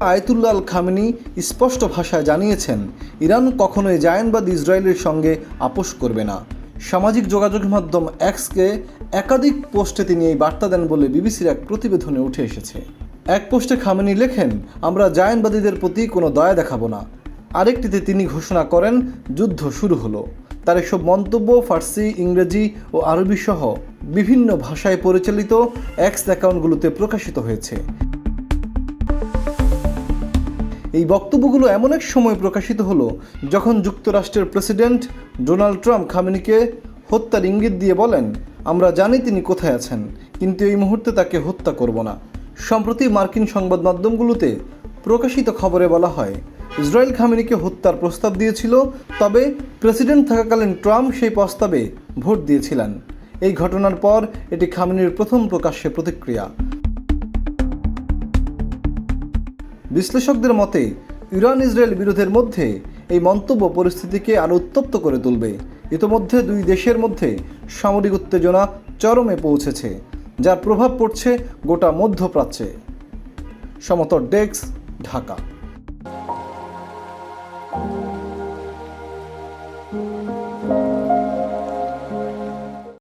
Ayatollah আল Khamenei স্পষ্ট ভাষায় জানিয়েছেন, ইরান কখনোই জায়ানবাদ ইসরায়েলের সঙ্গে আপোষ করবে না। সামাজিক যোগাযোগ মাধ্যম এক্সকে একাধিক পোস্টে তিনি এই বার্তা দেন বলে বিবিসির এক প্রতিবেদনে উঠে এসেছে। এক পোস্টে খামেনি লেখেন, আমরা জায়ানবাদীদের প্রতি কোনো দয়া দেখাবো না। আরেকটিতে তিনি ঘোষণা করেন, যুদ্ধ শুরু হলো। তার এসব মন্তব্য ফার্সি, ইংরেজি ও আরবি সহ বিভিন্ন ভাষায় পরিচালিত এক্স অ্যাকাউন্টগুলোতে প্রকাশিত হয়েছে। এই বক্তব্যগুলো এমন এক সময় প্রকাশিত হলো যখন যুক্তরাষ্ট্রের প্রেসিডেন্ট ডোনাল্ড ট্রাম্প খামেনিকে হত্যার ইঙ্গিত দিয়ে বলেন, আমরা জানি তিনি কোথায় আছেন, কিন্তু এই মুহূর্তে তাকে হত্যা করব না। সম্প্রতি মার্কিন সংবাদ মাধ্যমগুলোতে প্রকাশিত খবরে বলা হয়, ইসরায়েল খামেনিকে হত্যার প্রস্তাব দিয়েছিল, তবে প্রেসিডেন্ট থাকাকালীন ট্রাম্প সেই প্রস্তাবে ভোট দিয়েছিলেন। এই ঘটনার পর এটি খামেনির প্রথম প্রকাশ্যে প্রতিক্রিয়া। বিশ্লেষকদের মতে, ইরান ইসরায়েল বিরোধের মধ্যে এই মন্তব্য পরিস্থিতিকে আরও উত্তপ্ত করে তুলবে। ইতোমধ্যে দুই দেশের মধ্যে সামরিক উত্তেজনা চরমে পৌঁছেছে, যার প্রভাব পড়ছে গোটা মধ্যপ্রাচ্যে। সমতর ডেস্ক, ঢাকা।